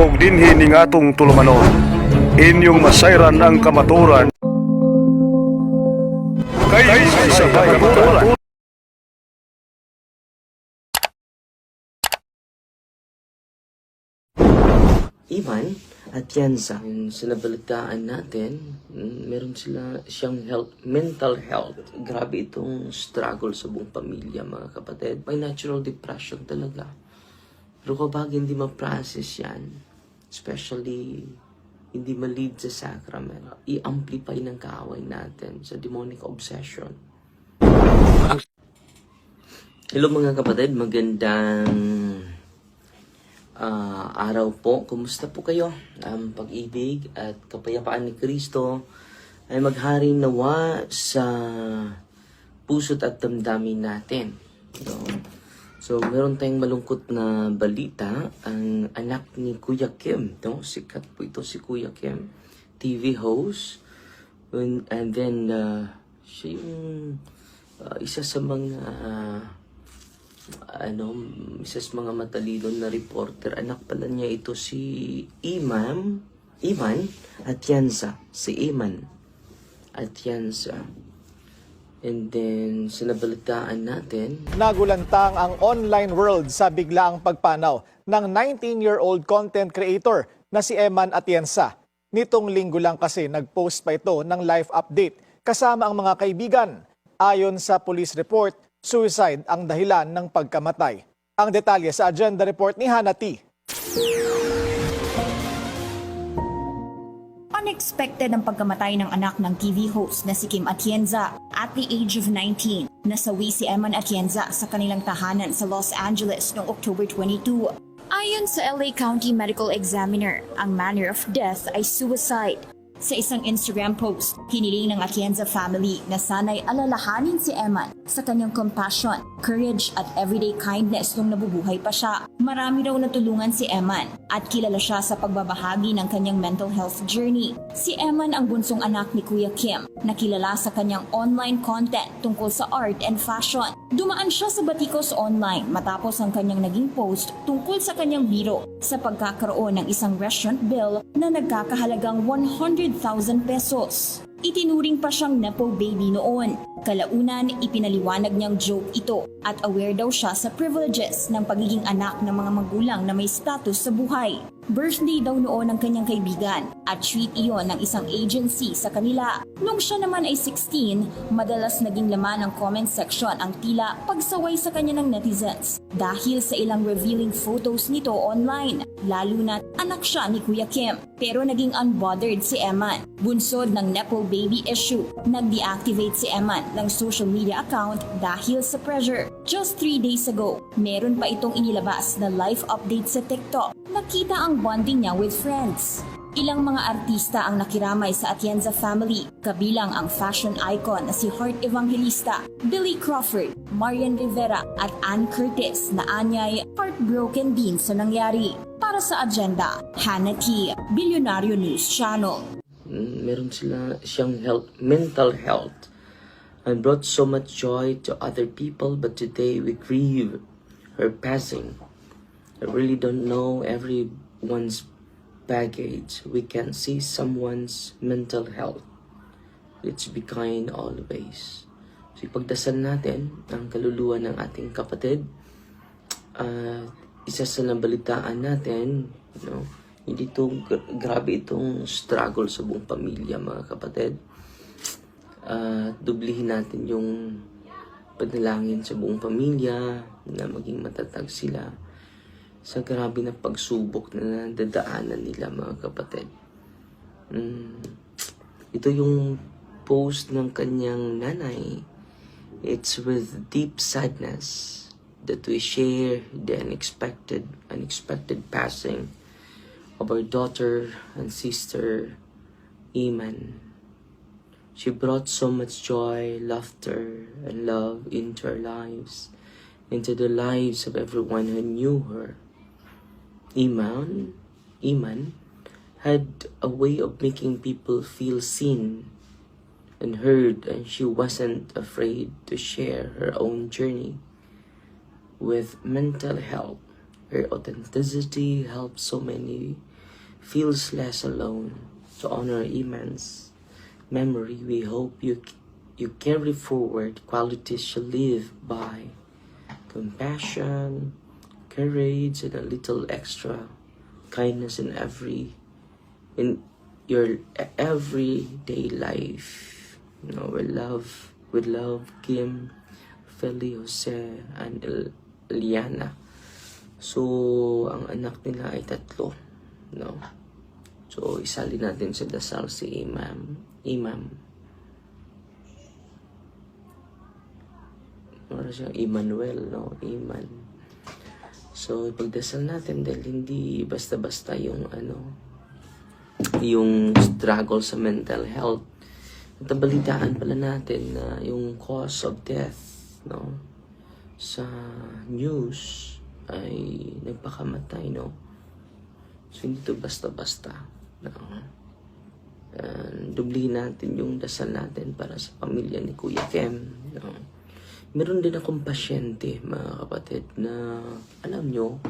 og dinhi ning atong tulumanon. Inyong masayran ang kamaturan. Kay sa kamaturan. Ivan at yung sinabalitaan natin, mm, meron sila siyang health, mental health. Grabe itong struggle sa buong pamilya, mga kapatid. May natural depression talaga. Pero kapag hindi ma-process yan, especially hindi ma-lead sa sacrament, i-amplify ng kaaway natin sa demonic obsession. Hello mga kapatid, magandang Ah, araw po. Kumusta po kayo? Ang pag-ibig at kapayapaan ni Kristo ay maghari nawa sa puso't at damdamin natin. So, so meron tayong malungkot na balita. Ang anak ni Kuya Kim, no? sikat po ito si Kuya Kim, TV host. And, and then, uh, siya yung uh, isa sa mga uh, ano, isa sa mga matalino na reporter. Anak pala niya ito si Iman, Iman Atienza. Si Iman Atienza. And then, sinabalitaan natin, Nagulantang ang online world sa biglaang pagpanaw ng 19-year-old content creator na si Eman Atienza. Nitong linggo lang kasi nag-post pa ito ng life update kasama ang mga kaibigan. Ayon sa police report, suicide ang dahilan ng pagkamatay. Ang detalye sa agenda report ni Hannah T. Unexpected ang pagkamatay ng anak ng TV host na si Kim Atienza at the age of 19. Nasawi si Eman Atienza sa kanilang tahanan sa Los Angeles noong October 22. Ayon sa LA County Medical Examiner, ang manner of death ay suicide. Sa isang Instagram post, hiniling ng Atienza family na sana'y alalahanin si Eman sa kanyang compassion, courage at everyday kindness nung nabubuhay pa siya. Marami raw natulungan si Eman at kilala siya sa pagbabahagi ng kanyang mental health journey. Si Eman ang bunsong anak ni Kuya Kim na kilala sa kanyang online content tungkol sa art and fashion. Dumaan siya sa batikos online matapos ang kanyang naging post tungkol sa kanyang biro sa pagkakaroon ng isang restaurant bill na nagkakahalagang 100,000 pesos. Itinuring pa siyang nepo baby noon. Kalaunan, ipinaliwanag niyang joke ito at aware daw siya sa privileges ng pagiging anak ng mga magulang na may status sa buhay. Birthday daw noon ng kanyang kaibigan at treat iyon ng isang agency sa kanila. Nung siya naman ay 16, madalas naging laman ng comment section ang tila pagsaway sa kanya ng netizens dahil sa ilang revealing photos nito online, lalo na anak siya ni Kuya Kim. Pero naging unbothered si Eman. Bunsod ng Nepo baby issue, nag-deactivate si Eman ng social media account dahil sa pressure. Just 3 days ago, meron pa itong inilabas na life update sa TikTok. Nakita ang bonding niya with friends. Ilang mga artista ang nakiramay sa Atienza family, kabilang ang fashion icon na si Heart Evangelista, Billy Crawford, Marian Rivera at Ann Curtis na anyay heartbroken din sa nangyari. Para sa agenda, Hannah T, Billionario News Channel. mm, meron sila siyang health, mental health and brought so much joy to other people but today we grieve her passing. I really don't know everyone's baggage. We can see someone's mental health. Let's be kind always. So ipagdasal natin ang kaluluwa ng ating kapatid. Uh, isa sa nabalitaan natin, you know, hindi to gra- grabe itong struggle sa buong pamilya mga kapatid. Uh, dublihin natin yung panalangin sa buong pamilya na maging matatag sila sa grabe na pagsubok na nadadaanan nila mga kapatid. Mm, ito yung post ng kanyang nanay. It's with deep sadness that we share the unexpected, unexpected passing of our daughter and sister, Iman. She brought so much joy, laughter, and love into our lives, into the lives of everyone who knew her. Iman, Iman had a way of making people feel seen and heard, and she wasn't afraid to share her own journey with mental health. Her authenticity helped so many feels less alone. To honor Iman's memory, we hope you you carry forward qualities she lived by compassion, courage, and a little extra kindness in every in your everyday life. You know, with love, with love, Kim, Feli, Jose, and Il- Liana. So, ang anak nila ay tatlo. No? So, isali natin sa dasal si Imam. Imam. Para siyang Emmanuel, no? Iman. So, ipagdasal natin dahil hindi basta-basta yung ano, yung struggle sa mental health. At balitaan pala natin na yung cause of death, no? Sa news ay nagpakamatay, no? So, hindi to basta-basta, no? And dublihin natin yung dasal natin para sa pamilya ni Kuya Kem, no? Meron din akong pasyente, mga kapatid, na alam nyo,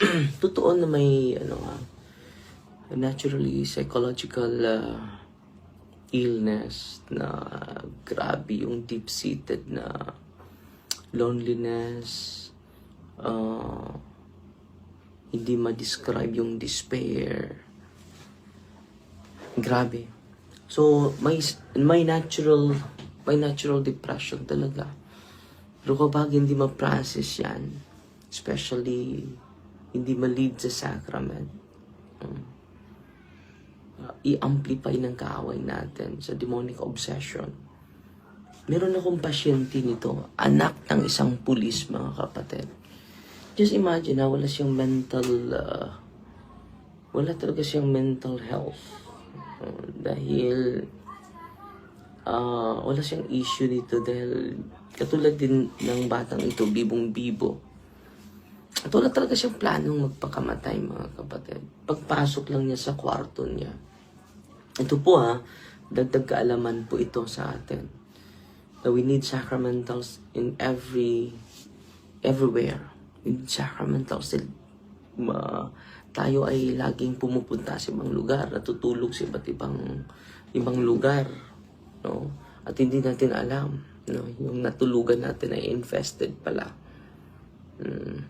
totoo na may, ano nga, naturally psychological uh, illness na grabe yung deep-seated na loneliness, uh, hindi ma-describe yung despair. Grabe. So, may, may natural, may natural depression talaga. Pero kapag hindi ma-process yan, especially hindi ma-lead sa sacrament, um, uh, i-amplify ng kaaway natin sa demonic obsession. Meron akong pasyente nito, anak ng isang pulis, mga kapatid. Just imagine na wala siyang mental, uh, wala talaga siyang mental health. Uh, dahil, uh, wala siyang issue dito dahil katulad din ng batang ito, bibong-bibo. At wala talaga siyang planong magpakamatay, mga kapatid. Pagpasok lang niya sa kwarto niya. Ito po ha, dagdag kaalaman po ito sa atin. That we need sacramentals in every, everywhere. We need sacramentals. Ma, tayo ay laging pumupunta sa ibang lugar, natutulog sa iba't ibang, ibang lugar. No? At hindi natin alam, no? yung natulugan natin ay infested pala. Hmm.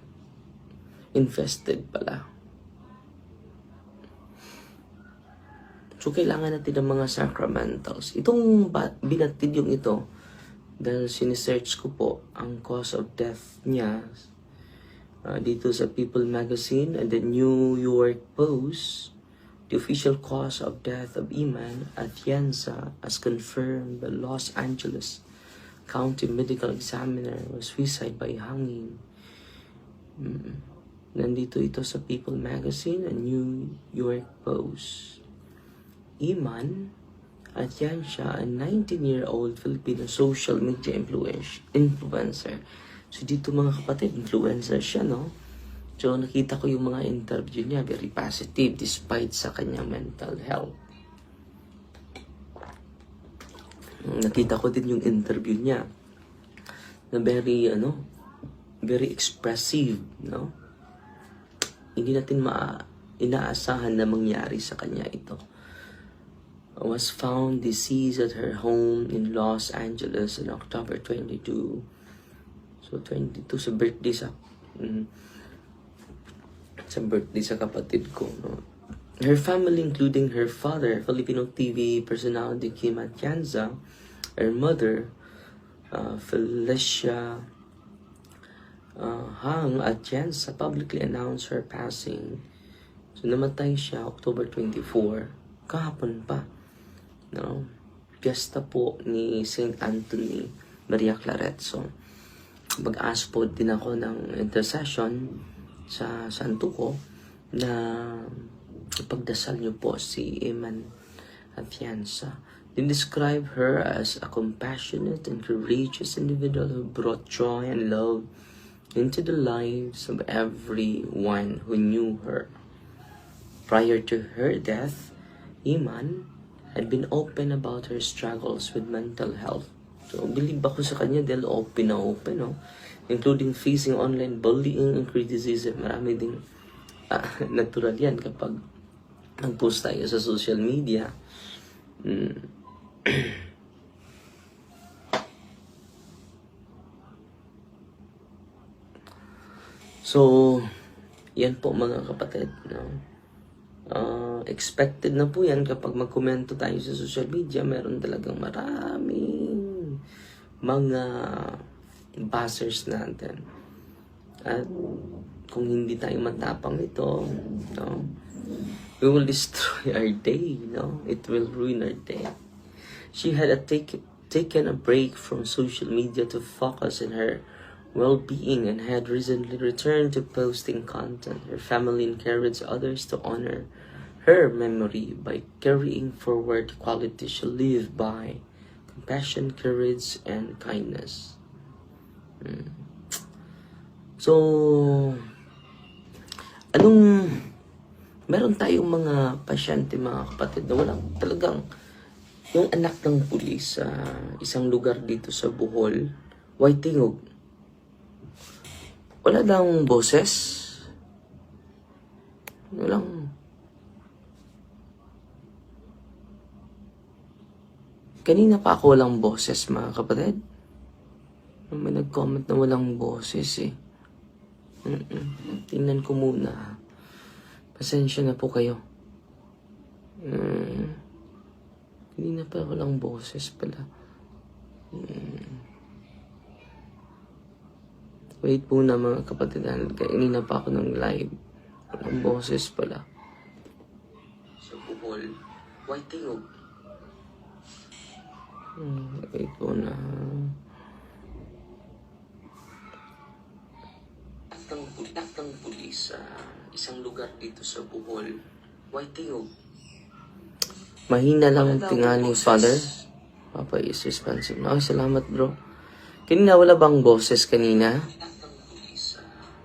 Infested pala. So, kailangan natin ng mga sacramentals. Itong binatid yung ito, dahil sinesearch ko po ang cause of death niya uh, dito sa People Magazine and the New York Post, the official cause of death of Iman Atienza as confirmed by Los Angeles County Medical Examiner was suicide by hanging. Mm. Nandito ito sa People Magazine and New York Post. Iman at yan siya, a 19-year-old Filipino social media influence, influencer. So dito mga kapatid, influencer siya, no? So nakita ko yung mga interview niya, very positive despite sa kanyang mental health. Nakita ko din yung interview niya na very, ano, very expressive, no? Hindi natin ma inaasahan na mangyari sa kanya ito was found deceased at her home in Los Angeles on October 22. So, 22 sa birthday sa... mm, sa birthday sa kapatid ko. No? Her family, including her father, Filipino TV personality Kim Atienza, her mother, uh, Felicia uh, Hang Atienza, publicly announced her passing. So, namatay siya October 24. Kahapon pa no? Piyesta po ni St. Anthony Maria Claret. So, mag-ask po din ako ng intercession sa santo ko na ipagdasal niyo po si Eman Atienza. They describe her as a compassionate and courageous individual who brought joy and love into the lives of everyone who knew her. Prior to her death, Iman had been open about her struggles with mental health. So, believe ako sa kanya dahil open na open, no? Including facing online bullying and criticism. Marami ding ah, natural yan kapag nag-post tayo sa social media. Mm. so, yan po mga kapatid. No? Ah, expected na po yan kapag magkomento tayo sa social media. Meron talagang maraming mga buzzers natin. At kung hindi tayo matapang ito, no, we will destroy our day, no? It will ruin our day. She had a take, taken a break from social media to focus on her well-being and had recently returned to posting content. Her family encouraged others to honor her memory by carrying forward qualities she lived by compassion, courage, and kindness. Mm. So, anong meron tayong mga pasyente, mga kapatid, na walang talagang yung anak ng pulis sa isang lugar dito sa Bohol, Waitingog. Wala daw boses. Walang... Kanina pa ako walang boses, mga kapatid. May nag-comment na walang boses eh. Mm-mm. Tingnan ko muna. Pasensya na po kayo. Mm. Hindi na pa walang boses pala. Mm. Wait po na mga kapatid. dahil Kanina pa ako ng live. Walang boses pala. Sa Bohol. White Tingog. Hmm, wait po na. Aktang pulis sa isang lugar dito sa Bohol. White Tingog. Mahina lang ang tingali, father. Papa is responsive. Okay, salamat bro. Kanina wala bang boses kanina?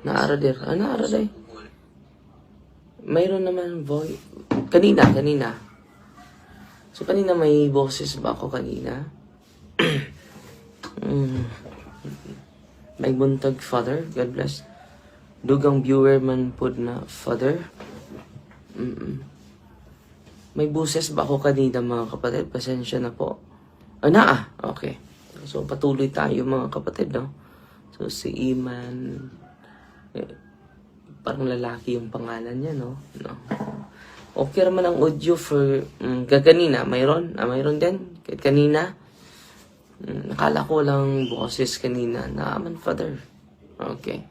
Naara der. Ah, naara der. Mayroon naman voice. Kanina, kanina. So kanina may boses ba ako kanina? mm. May buntag, father. God bless. Dugang viewer man pod na, father. Mm-mm. May buses ba ako kanina mga kapatid? Pasensya na po. Ah, na ah. Okay. So, patuloy tayo mga kapatid, no? So, si Iman, eh, parang lalaki yung pangalan niya, no? no? Okay naman ang audio for, mm, kaganina, mayroon? Ah, mayroon din? Kahit kanina? Mm, nakala ko lang boses kanina. Naaman, father. Okay.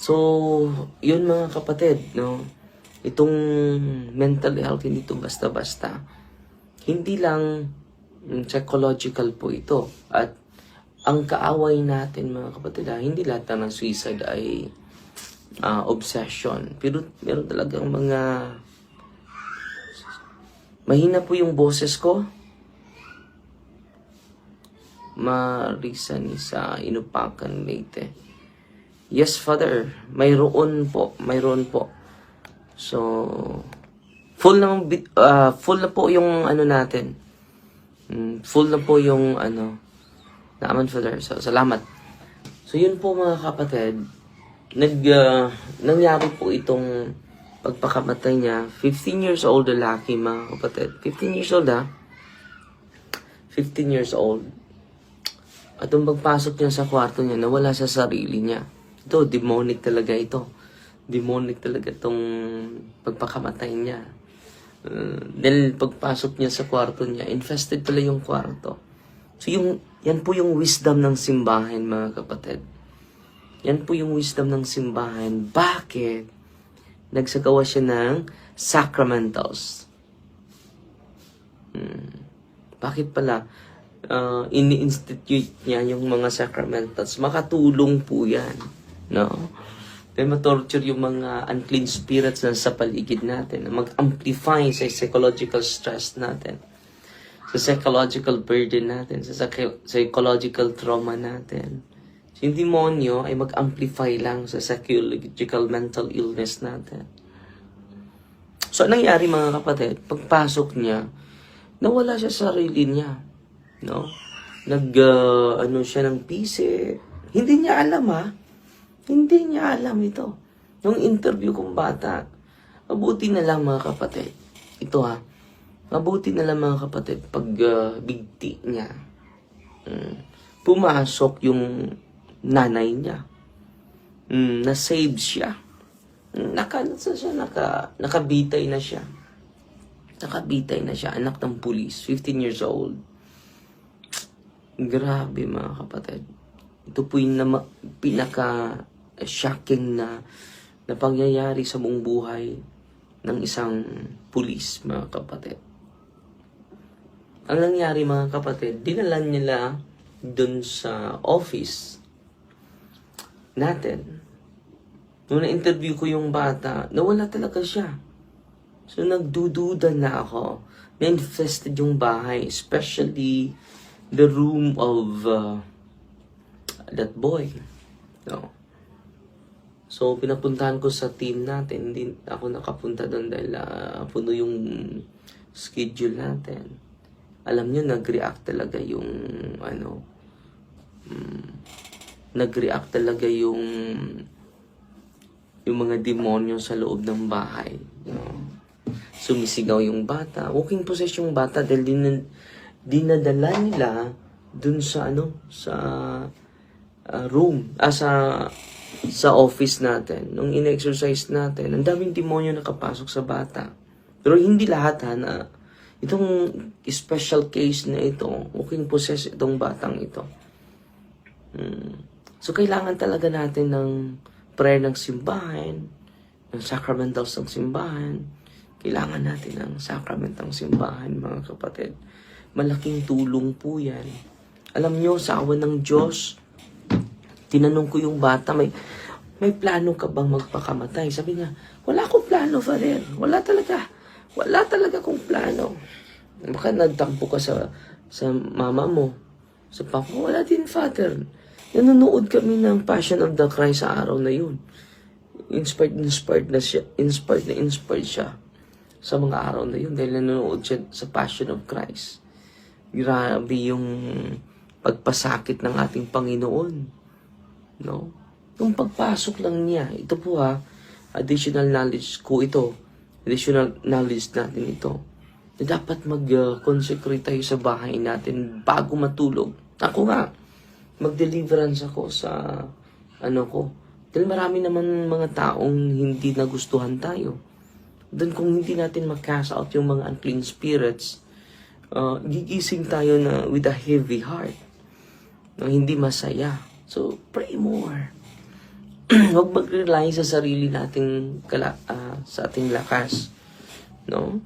So, yun mga kapatid, no? Itong mental health, hindi ito basta-basta. Hindi lang psychological po ito. At ang kaaway natin mga kapatid, ha, hindi lahat ng suicide ay ah, obsession. Pero meron talagang mga mahina po yung boses ko. Marisa ni sa Inupakan Leyte. Yes, Father. Mayroon po. Mayroon po. So, full na, uh, full na po yung ano natin. Mm, full na po yung ano, naman Father. So, salamat. So, yun po mga kapatid. Nag, uh, nangyari po itong pagpakamatay niya. 15 years old lalaki mga kapatid. 15 years old ha. 15 years old. At nung pagpasok niya sa kwarto niya, nawala sa sarili niya. Ito, demonic talaga ito. Demonic talaga itong pagpakamatay niya. Uh, dahil pagpasok niya sa kwarto niya, infested pala yung kwarto. So yung, yan po yung wisdom ng simbahan mga kapatid. Yan po yung wisdom ng simbahan. Bakit? Nagsagawa siya ng sacramentals. Hmm. Bakit pala? uh, ini-institute niya yung mga sacramentals, makatulong po yan. No? Then ma-torture yung mga unclean spirits na sa paligid natin, na mag-amplify sa psychological stress natin, sa psychological burden natin, sa psych- psychological trauma natin. So, yung demonyo ay mag-amplify lang sa psychological mental illness natin. So, anong nangyari mga kapatid? Pagpasok niya, nawala siya sa sarili niya no? Nag, uh, ano siya ng PC. Hindi niya alam ha. Hindi niya alam ito. Nung interview kong bata, mabuti na lang mga kapatid. Ito ha, mabuti na lang mga kapatid pag ah, bigti niya. mm, pumasok yung nanay niya. Mm, na-save siya. Naka, siya, naka, nakabitay na siya. Nakabitay na siya, anak ng pulis, 15 years old. Grabe mga kapatid. Ito po yung nama, pinaka-shocking na, na pangyayari sa buong buhay ng isang pulis, mga kapatid. Ang nangyari mga kapatid, dinala nila dun sa office natin. Nung na-interview ko yung bata, nawala talaga siya. So nagdududa na ako. Na-infested yung bahay, especially the room of uh, that boy. No. So pinapuntahan ko sa team natin. Hindi ako nakapunta doon dahil ah, puno yung schedule natin. Alam nyo, nag-react talaga yung ano, mm, nag-react talaga yung yung mga demonyo sa loob ng bahay. No? Sumisigaw yung bata. Walking possess yung bata dahil din, dinadala nila dun sa ano, sa ah, room, ah, sa sa office natin, nung in-exercise natin, ang daming demonyo nakapasok sa bata. Pero hindi lahat ha, na itong special case na ito, walking possess itong batang ito. Mm. So, kailangan talaga natin ng prayer ng simbahan, ng sacramentals ng simbahan. Kailangan natin ng sacrament ng simbahan, mga kapatid. Malaking tulong po yan. Alam nyo, sa awan ng Diyos, tinanong ko yung bata, may, may plano ka bang magpakamatay? Sabi niya, wala akong plano, Father. Wala talaga. Wala talaga akong plano. Baka nagtampo ka sa, sa mama mo, sa papa. Wala din, Father. Nanonood kami ng Passion of the Christ sa araw na yun. Inspired, inspired na siya, inspired na inspired siya sa mga araw na yun dahil nanonood siya sa Passion of Christ. Grabe yung pagpasakit ng ating Panginoon. No? Yung pagpasok lang niya, ito po ha, additional knowledge ko ito. Additional knowledge natin ito. Na dapat mag-consecrate tayo sa bahay natin bago matulog. Ako nga, mag-deliverance ako sa ano ko. Dahil marami naman mga taong hindi nagustuhan tayo. Then kung hindi natin mag-cast out yung mga unclean spirits, uh, gigising tayo na with a heavy heart. Na hindi masaya. So, pray more. Huwag mag-rely sa sarili nating kala, ah, sa ating lakas. No?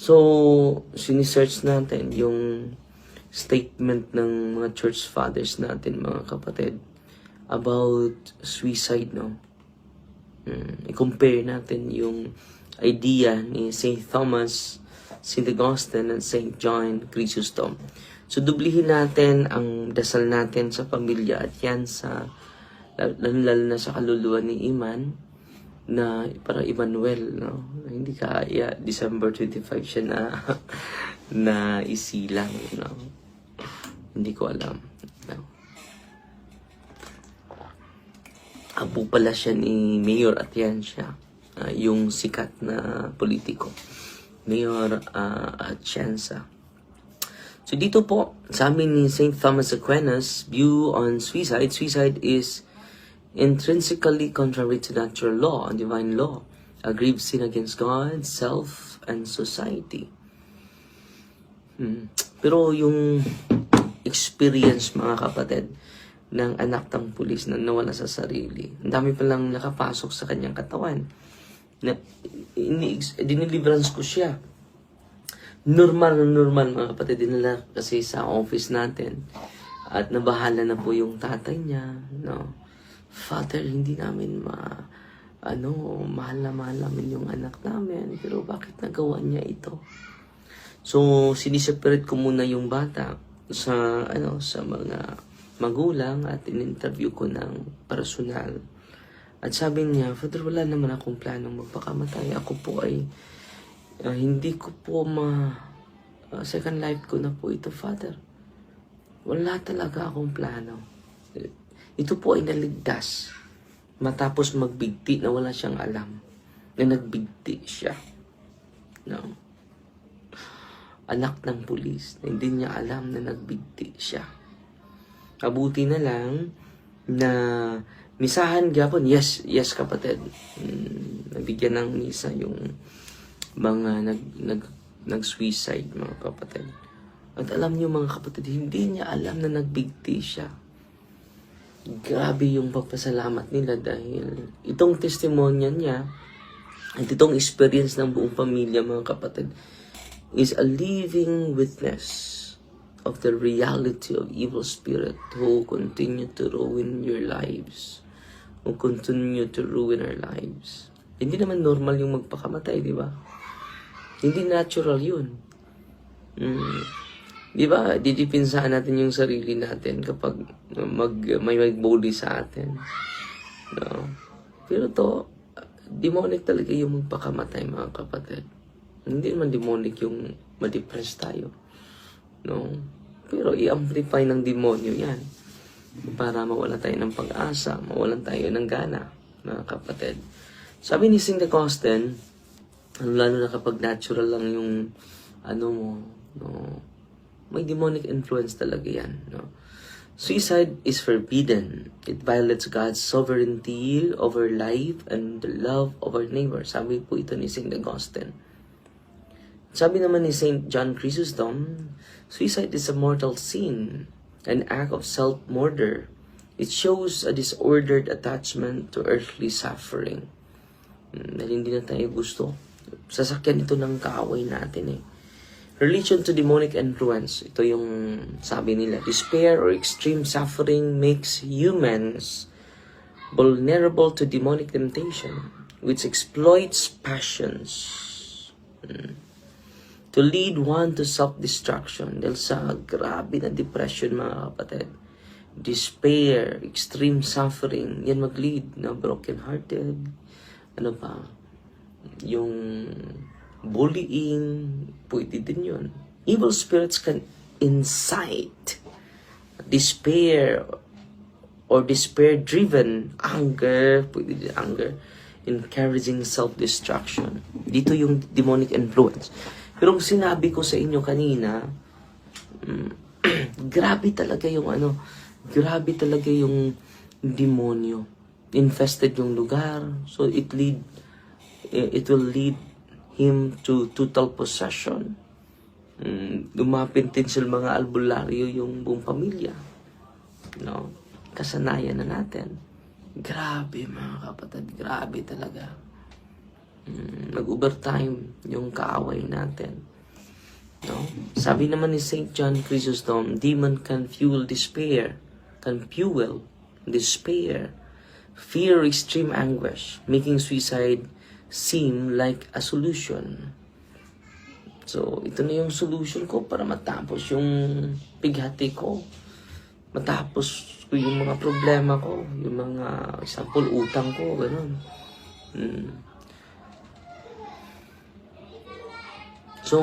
So, sinisearch natin yung statement ng mga church fathers natin, mga kapatid, about suicide, no? Mm, i-compare natin yung idea ni St. Thomas, St. Augustine, and St. John Chrysostom. So, dublihin natin ang dasal natin sa pamilya at yan sa, lalo, lalo na sa kaluluwa ni Iman, na para Emmanuel, no? Hindi kaya, December 25 siya na, na isilang, no? Hindi ko alam. No? Apo pala siya ni Mayor Atienza, ah, yung sikat na politiko. Mayor uh, Atienza. So dito po, sa amin ni St. Thomas Aquinas, view on suicide, suicide is intrinsically contrary to natural law and divine law, a grave sin against God, self, and society. Hmm. Pero yung experience, mga kapatid, ng anak ng pulis na nawala sa sarili, ang dami palang nakapasok sa kanyang katawan. Na, ini, diniliverance ko siya. Normal na normal, mga kapatid, dinala kasi sa office natin. At nabahala na po yung tatay niya, no? Father, hindi namin ma ano, mahal na mahal namin yung anak namin, pero bakit nagawa niya ito? So, siniseparate ko muna yung bata sa, ano, sa mga magulang at in-interview ko ng personal. At sabi niya, Father, wala naman akong planong magpakamatay. Ako po ay, ah, hindi ko po ma, ah, second life ko na po ito, Father. Wala talaga akong plano. Ito po ay naligtas matapos magbigti na wala siyang alam. na nagbigti siya. No? Anak ng pulis na hindi niya alam na nagbigti siya. Abuti na lang na misahan gapon. Yes, yes kapatid. Mm, nabigyan ng misa yung mga nag, nag, nag-suicide mga kapatid. At alam niyo mga kapatid, hindi niya alam na nagbigti siya. Grabe yung pagpasalamat nila dahil itong testimonya niya at itong experience ng buong pamilya mga kapatid is a living witness of the reality of evil spirit who continue to ruin your lives who continue to ruin our lives hindi naman normal yung magpakamatay di ba hindi natural yun mm. di ba didipinsahan natin yung sarili natin kapag mag, may mag-bully sa atin no? pero to demonic talaga yung magpakamatay mga kapatid hindi naman demonic yung ma-depress tayo. No? Pero i-amplify ng demonyo yan. Para mawala tayo ng pag-asa, mawalan tayo ng gana, mga kapatid. Sabi ni St. Augustine, ano, lalo na kapag natural lang yung ano mo, no? May demonic influence talaga yan, no? Suicide is forbidden. It violates God's sovereignty over life and the love of our neighbor. Sabi po ito ni St. Augustine. Sabi naman ni St. John Chrysostom, suicide is a mortal sin, an act of self-murder. It shows a disordered attachment to earthly suffering. Hmm, dahil hindi na tayo gusto. Sasakyan ito ng kaaway natin eh. Religion to demonic influence. Ito yung sabi nila. Despair or extreme suffering makes humans vulnerable to demonic temptation, which exploits passions. Hmm to lead one to self-destruction dahil sa grabe na depression mga kapatid. Despair, extreme suffering, yan mag-lead na broken-hearted. Ano pa? Yung bullying, pwede din yun. Evil spirits can incite despair or despair-driven anger, pwede din anger, encouraging self-destruction. Dito yung demonic influence. Pero kung sinabi ko sa inyo kanina, mm, grabe talaga yung ano, grabe talaga yung demonyo. Infested yung lugar. So it lead, it will lead him to total possession. Mm, lumapit din sa mga albularyo yung buong pamilya. No? Kasanayan na natin. Grabe mga kapatid, grabe talaga. Mm, nag-overtime yung kaaway natin. No? Sabi naman ni St. John Chrysostom, demon can fuel despair, can fuel despair, fear extreme anguish, making suicide seem like a solution. So, ito na yung solution ko para matapos yung pighati ko. Matapos ko yung mga problema ko, yung mga, example, utang ko, ganun. Hmm. So,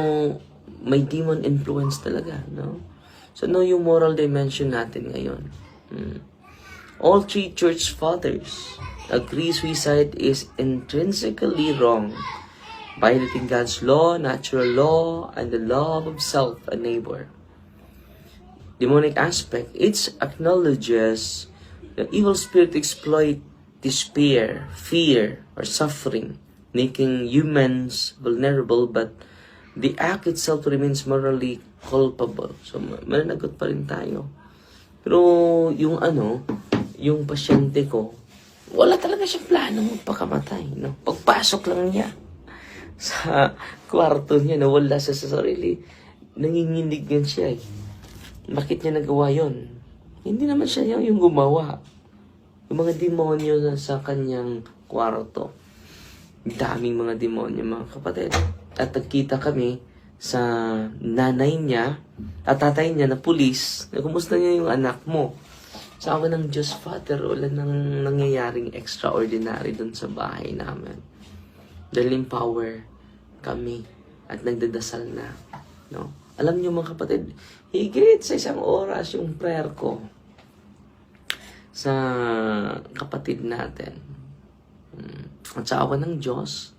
may demon influence talaga, no? So, no yung moral dimension natin ngayon. Hmm. All three church fathers agree suicide is intrinsically wrong, violating God's law, natural law, and the law of self and neighbor. Demonic aspect, it acknowledges the evil spirit exploit despair, fear, or suffering, making humans vulnerable but the act itself remains morally culpable. So, ma- mananagot pa rin tayo. Pero, yung ano, yung pasyente ko, wala talaga siyang plano magpakamatay. No? Pagpasok lang niya sa kwarto niya, nawala siya sa sarili. Nanginginig yan siya eh. Bakit niya nagawa yon? Hindi naman siya yung, yung gumawa. Yung mga demonyo na sa kanyang kwarto. Daming mga demonyo, mga kapatid at nagkita kami sa nanay niya at tatay niya na pulis na kumusta niya yung anak mo. Sa awa ng Diyos Father, wala nang nangyayaring extraordinary dun sa bahay namin. Dahil empower kami at nagdadasal na. No? Alam niyo mga kapatid, higit sa isang oras yung prayer ko sa kapatid natin. Mm. At sa awa ng Diyos,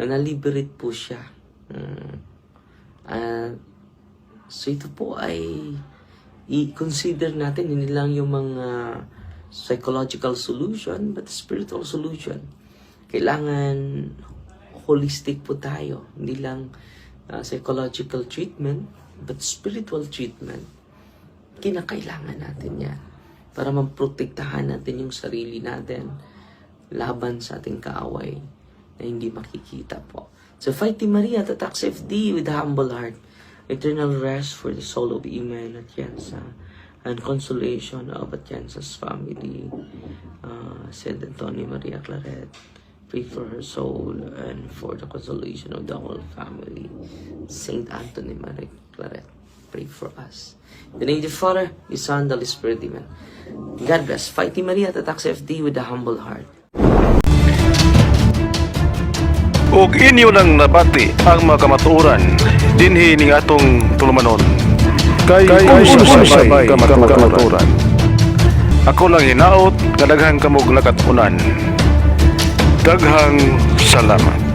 na naliberate po siya. Mm. Ah, so ito po ay i-consider natin hindi lang yung mga psychological solution but spiritual solution. Kailangan holistic po tayo. Hindi lang ah, psychological treatment but spiritual treatment. Kinakailangan natin yan para maprotektahan natin yung sarili natin laban sa ating kaaway na hindi makikita po. So, Fighting Maria, Tatak FD with humble heart, eternal rest for the soul of Iman Atienza, and consolation of Atienza's family. Uh, Saint Antonio Maria Claret, pray for her soul and for the consolation of the whole family. Saint Anthony Maria Claret, pray for us. In the name of the Father, the Son, the Holy Spirit, Amen. God bless. Fighting Maria, Tatak FD with a humble heart. ug inyo nang nabati ang mga kamatuoran dinhi ning atong tulumanon. Kay usa sabay kamatuoran ako lang hinaot nga daghang kamog nakatunan. Daghang salamat